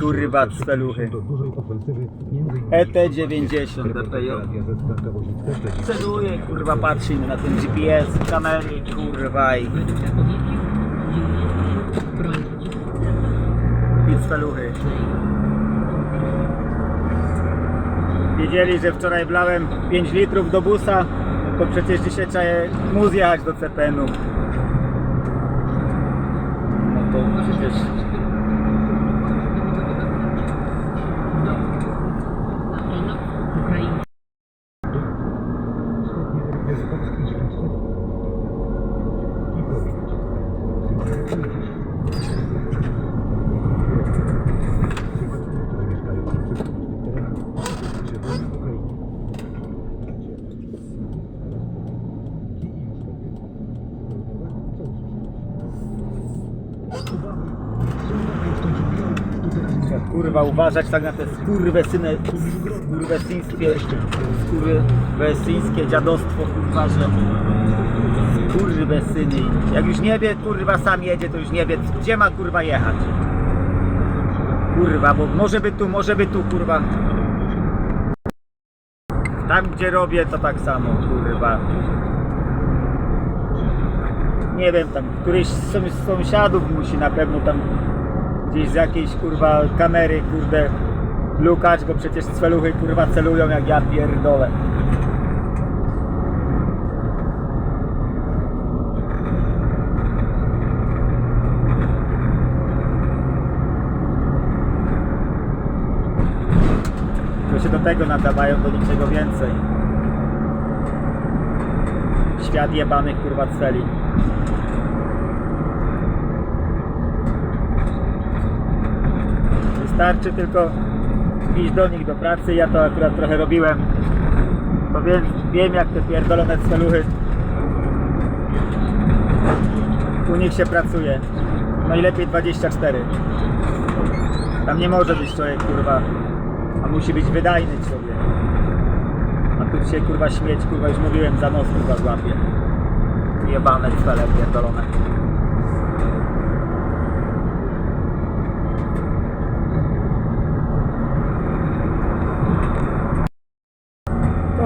Kurwa, innymi ET90 DPJ. Celuje, kurwa, patrzy na ten GPS, kamery, kurwa i... I. Wiedzieli, że wczoraj wlałem 5 litrów do busa, to przecież dzisiaj trzeba mu zjechać do CPN-u. No to przecież... coisa, coisa que kurwa uważać tak na te skurwysyny, skurwysyńskie, skurwysyńskie dziadostwo, kurwa, że skurwysyny. Jak już nie wie, kurwa sam jedzie, to już nie wie, gdzie ma kurwa jechać. Kurwa, bo może by tu, może by tu, kurwa. Tam gdzie robię, to tak samo, kurwa. Nie wiem, tam któryś z sąs- sąsiadów musi na pewno tam gdzieś z jakiejś kurwa kamery, kurde, lukać, bo przecież celuchy kurwa celują jak ja pierdolę. To się do tego nadawają, do niczego więcej. Świat jebanych kurwa celi. Wystarczy tylko iść do nich do pracy. Ja to akurat trochę robiłem. To wiem, wiem jak te pierdolone celuchy u nich się pracuje. Najlepiej 24. Tam nie może być człowiek kurwa, a musi być wydajny człowiek. A tu się kurwa śmieć, kurwa już mówiłem, za nos kurwa złapie. Jebane cele pierdolone.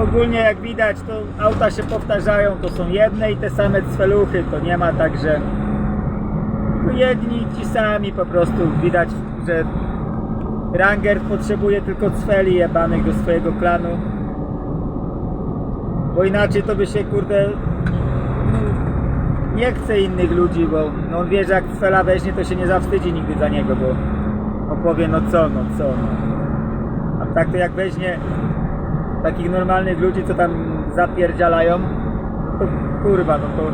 Ogólnie jak widać, to auta się powtarzają, to są jedne i te same cweluchy, to nie ma tak, że jedni ci sami po prostu widać, że Ranger potrzebuje tylko cweli jebanych do swojego klanu. Bo inaczej to by się kurde nie chce innych ludzi, bo no on wie, że jak cwela weźmie, to się nie zawstydzi nigdy za niego, bo on powie no co, no co. No. A tak to jak weźmie takich normalnych ludzi, co tam zapierdzialają, to kurwa, no to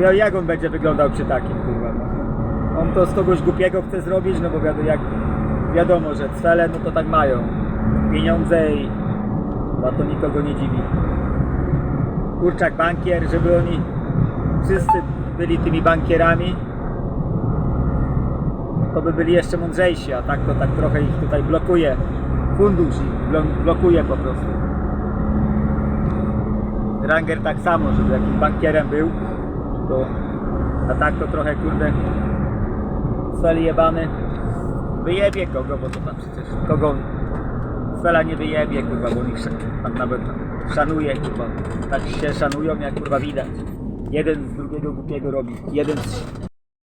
ja- jak on będzie wyglądał przy takim, kurwa. No. On to z kogoś głupiego chce zrobić, no bo wiadomo, jak, wiadomo że cele, no to tak mają. Pieniądze i a to nikogo nie dziwi. Kurczak bankier, żeby oni wszyscy byli tymi bankierami, to by byli jeszcze mądrzejsi, a tak to tak trochę ich tutaj blokuje. Fundusz blo- blokuje po prostu. Ranger tak samo, żeby jakimś bankierem był, to a tak to trochę kurde cel jebany wyjebie kogo, bo to tam przecież kogo cela nie wyjebie kurwa, bo ich tam nawet szanuje kurwa, tak się szanują jak kurwa widać. Jeden z drugiego głupiego robi, jeden z